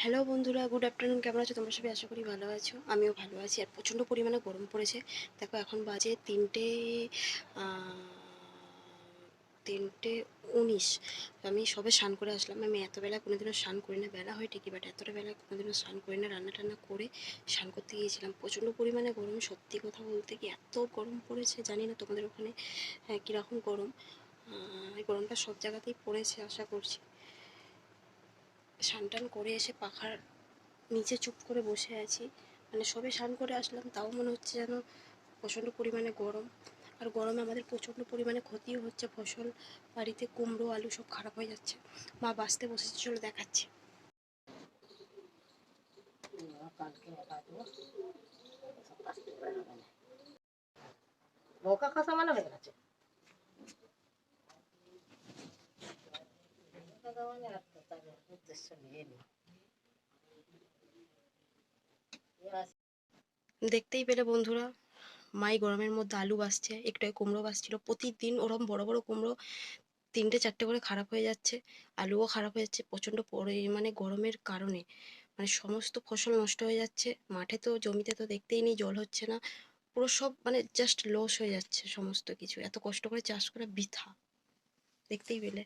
Hello বন্ধুরা good afternoon কেমন আছো? তোমরা সবাই আশা করি ভালো আছো। আমিও ভালো আছি আর প্রচণ্ড পরিমাণে গরম পড়েছে। দেখো এখন বাজে তিনটে তিনটে উনিশ। আমি সবে স্নান করে আসলাম। আমি এত বেলা কোনোদিনও স্নান করি না বেলা হয় ঠিকই বাট এতটা বেলা কোনোদিনও স্নান করি না রান্না টান্না করে স্নান করতে গিয়েছিলাম। প্রচণ্ড পরিমাণে গরম সত্যি কথা বলতে কি এত গরম পড়েছে জানি না তোমাদের ওখানে হ্যাঁ, কীরকম গরম। এই গরমটা সব জায়গাতেই পড়েছে আশা করছি। টান করে এসে পাখার নিচে চুপ করে বসে আছি। মানে সবে স্নান করে আসলাম, তাও মনে হচ্ছে যেন প্রচণ্ড পরিমাণে গরম। আর গরমে আমাদের প্রচণ্ড পরিমাণে ক্ষতিও হচ্ছে, ফসল, বাড়িতে কুমড়ো, আলু সব খারাপ হয়ে যাচ্ছে। মা বাঁচতে বসেছে, চলো দেখাচ্ছি। খাসা মানে হয়ে গেছে। দেখতেই পেলে বন্ধুরা, মাই গরমের মধ্যে আলু বাসছে, একটু কুমড়ো বাসছিল। প্রতিদিন ওরম বড় বড় কুমড়ো তিনটে চারটে করে খারাপ হয়ে যাচ্ছে, আলুও খারাপ হয়ে যাচ্ছে প্রচণ্ড পরিমাণে গরমের কারণে। মানে সমস্ত ফসল নষ্ট হয়ে যাচ্ছে, মাঠে তো, জমিতে তো দেখতেই নেই, জল হচ্ছে না। পুরো সব মানে জাস্ট লস হয়ে যাচ্ছে সমস্ত কিছু। এত কষ্ট করে চাষ করা বৃথা। দেখতেই পেলে।